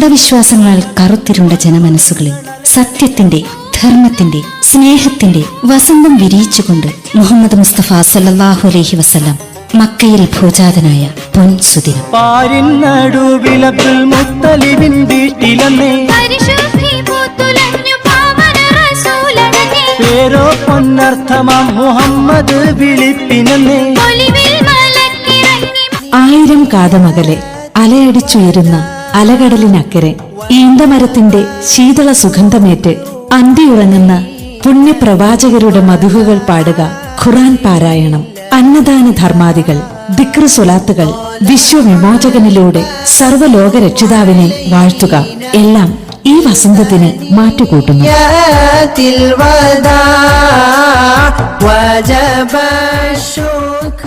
അന്ധവിശ്വാസങ്ങളാൽ കറുത്തിരുണ്ട ജനമനസ്സുകളിൽ സത്യത്തിന്റെ ധർമ്മത്തിന്റെ സ്നേഹത്തിന്റെ വസന്തം വിരിയിച്ചുകൊണ്ട് മുഹമ്മദ് മുസ്തഫ സല്ലല്ലാഹു അലഹി വസല്ലം മക്കയിൽ ഭൂജാതനായ പാരിൻ വീട്ടിലെന്നേ. റസൂലടങ്ങി പേരോ പൊന്നർത്ഥമാം മുഹമ്മദ് വിളിപ്പിനെന്നേ. ആയിരം കാതമകലെ അലയടിച്ചുയരുന്ന അലകടലിനക്കരെ ഈന്തമരത്തിന്റെ ശീതള സുഗന്ധമേറ്റ് അന്തിയുറങ്ങുന്ന പുണ്യപ്രവാചകരുടെ മധുഹുകൾ പാടുക ഖുറാൻ പാരായണം അന്നദാന ധർമാദികൾ ദിക്ർ സുലാത്തുകൾ വിശ്വവിമോചകനിലൂടെ സർവ്വലോക രക്ഷിതാവിനെ വാഴ്ത്തുക എല്ലാം ഈ വസന്തത്തിന് മാറ്റുകൂട്ടുന്നു ياتي الوداع وجب الشكر